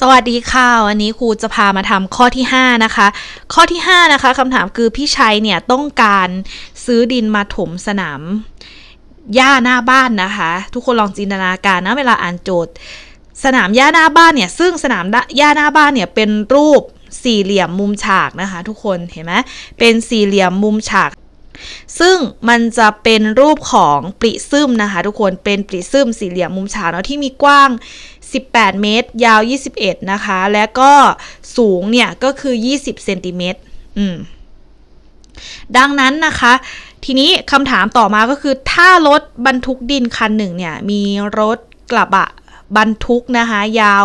สวัสดีค่ะวันนี้ครูจะพามาทำข้อที่ 5 นะคะ ข้อที่ 5 นะคะคำถามคือพี่ชัยเนี่ยต้องการซื้อดินมาถมสนามหญ้าหน้าบ้านนะคะ ทุกคนลองจินตนาการนะเวลาอ่านโจทย์ สนามหญ้าหน้าบ้านเนี่ย ซึ่งสนามหญ้าหน้าบ้านเนี่ยเป็นรูปสี่เหลี่ยมมุมฉากนะคะ ทุกคนเห็นไหมเป็นสี่เหลี่ยมมุมฉากซึ่งมันจะเป็นรูปของปริซึมนะคะ ทุกคนเป็นปริซึมสี่เหลี่ยมมุมฉากเนาะที่มีกว้าง 18 เมตร ยาว 21 นะคะ และก็สูงเนี่ยก็คือ 20 เซนติเมตรอืมดังนั้นนะคะ ทีนี้คำถามต่อมาก็คือ ถ้ารถบรรทุกดินคันหนึ่งเนี่ย มีรถกระบะบรรทุกนะคะ ยาว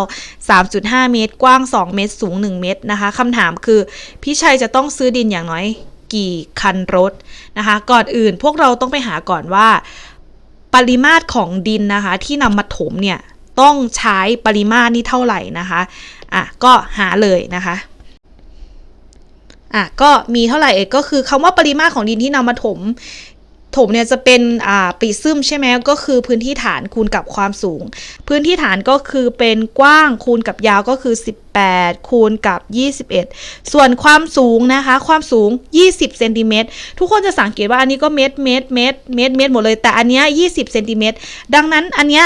3.5 เมตร กว้าง 2 เมตร สูง 1 เมตรนะคะคำถามคือ พี่ชัยจะต้องซื้อดินอย่างน้อยกี่คันรถนะคะ ก่อนอื่นพวกเราต้องไปหาก่อนว่า ปริมาตรของดินนะคะ ที่นำมาถมเนี่ย ต้องใช้ปริมาตรนี่เท่าไหร่นะคะอะก็หาเลยนะคะอะก็มีเท่าไหร่เอกก็คือคำว่าปริมาตรของดินที่นำมาถมถมเนี่ยจะเป็นอ่าปีซึมใช่ไหมก็คือพื้นที่ฐานคูณกับความสูง พื้นที่ฐานก็คือเป็นกว้างคูณกับยาวก็คือ 18 คูณกับ 21 ส่วนความสูงนะคะความสูง 20เซนติเมตรทุกคนจะสังเกตว่าอันนี้ก็เมตรเมตรเมตรเมตรเมตรหมดเลยแต่อันเนี้ย20เซนติเมตรดังนั้นอันเนี้ย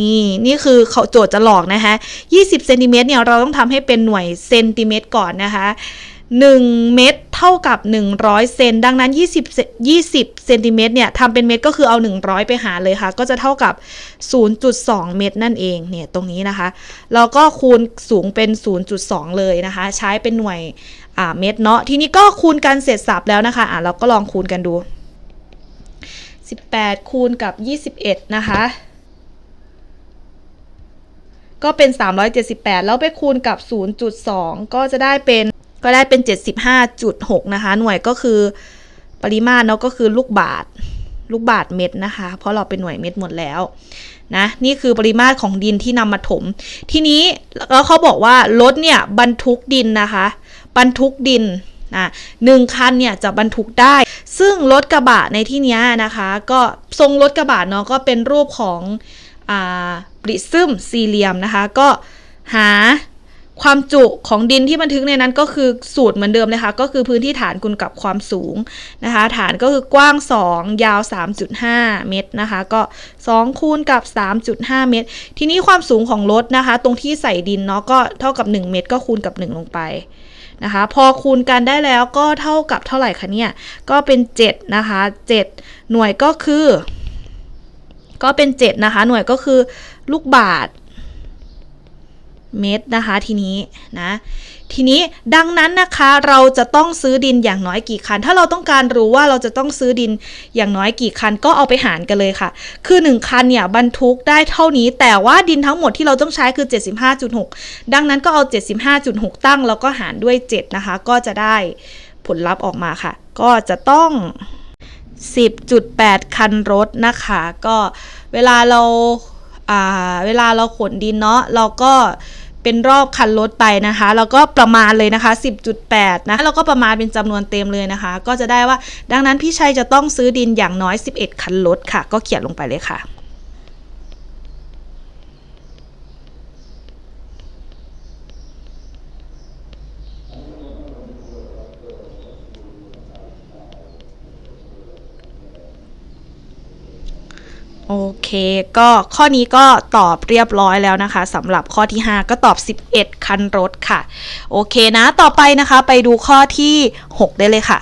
นี่นี่คือเขาโจทย์จะหลอกนะคะ20เซนติเมตรเนี่ยเราต้องทำให้เป็นหน่วยเซนติเมตรก่อนนะคะ1 เมตรเท่ากับ 100 เซน ดังนั้น 20 20เซนติเมตรเนี่ยทำเป็นเมตรก็คือเอา 100 ไปหาเลยค่ะ ก็จะเท่ากับ 0.2 เมตรนั่นเอง เนี่ยตรงนี้นะคะแล้วก็คูณสูงเป็น 0.2 เลยนะคะ ใช้เป็นหน่วยอ่าเมตรเนาะ ทีนี้ก็คูณกันเสร็จสับแล้วนะคะ อ่าเราก็ลองคูณกันดู 18 คูณกับ 21 นะคะ ก็เป็น 378 แล้วไปคูณกับ 0.2 ก็จะได้เป็นก็ได้เป็น 75.6 นะคะ หน่วยก็คือปริมาตรเนาะก็คือลูกบาทลูกบาทเม็ดนะคะ เพราะเราเป็นหน่วยเม็ดหมดแล้วนะนี่คือปริมาตรของดินที่นำมาถม ทีนี้แล้วเขาบอกว่ารถเนี่ยบรรทุกดินนะคะ บรรทุกดินนะหนึ่งคันเนี่ยจะบรรทุกได้ ซึ่งรถกระบะในที่นี้นะคะ ก็ทรงรถกระบะเนาะก็เป็นรูปของ ปริซึมสี่เหลี่ยมนะคะ ก็หาความจุของดินที่บันทึกในนั้นก็คือสูตรเหมือนเดิมเลยค่ะ ก็คือพื้นที่ฐานคูณกับความสูงนะคะ ฐานก็คือกว้าง 2 ยาว 3.5 เมตรนะคะ ก็ 2 คูณกับ 3.5 เมตร ทีนี้ความสูงของรถนะคะ ตรงที่ใส่ดินเนาะก็เท่ากับ 1 เมตรก็คูณกับ 1 ลงไปนะคะ พอคูณกันได้แล้วก็เท่ากับเท่าไหร่คะเนี่ย ก็เป็น 7 นะคะ 7 หน่วยก็คือ ก็เป็น 7 นะคะ หน่วยก็คือลูกบาทเมตรนะคะทีนี้นะทีนี้ดังนั้นนะคะเราจะต้องซื้อดินอย่างน้อยกี่คัน ถ้าเราต้องการรู้ว่าเราจะต้องซื้อดินอย่างน้อยกี่คันก็เอาไปหารกันเลยค่ะ คือ 1 คันเนี่ยบรรทุกได้เท่านี้ แต่ว่าดินทั้งหมดที่เราต้องใช้คือ 75.6 ดังนั้นก็เอา 75.6 ตั้งแล้วก็หารด้วย 7 นะคะ ก็จะได้ผลลัพธ์ออกมาค่ะ ก็จะต้อง 10.8 คันรถนะคะ ก็เวลาเราาเวลาเราขนดินเนาะเราก็เป็นรอบคันรถไปนะคะ แล้วก็ประมาณเลยนะคะ 10.8 นะแล้วก็ประมาณเป็นจำนวนเต็มเลยนะคะ ก็จะได้ว่า ดังนั้นพี่ชัยจะต้องซื้อดินอย่างน้อย 11 คันรถค่ะ ก็เขียนลงไปเลยค่ะ โอเค ก็ข้อนี้ก็ตอบเรียบร้อยแล้วนะคะสำหรับข้อที่ 5 ก็ตอบ 11 คันรถค่ะ โอเคนะ ต่อไปนะคะ ไปดูข้อที่ 6 ได้เลยค่ะ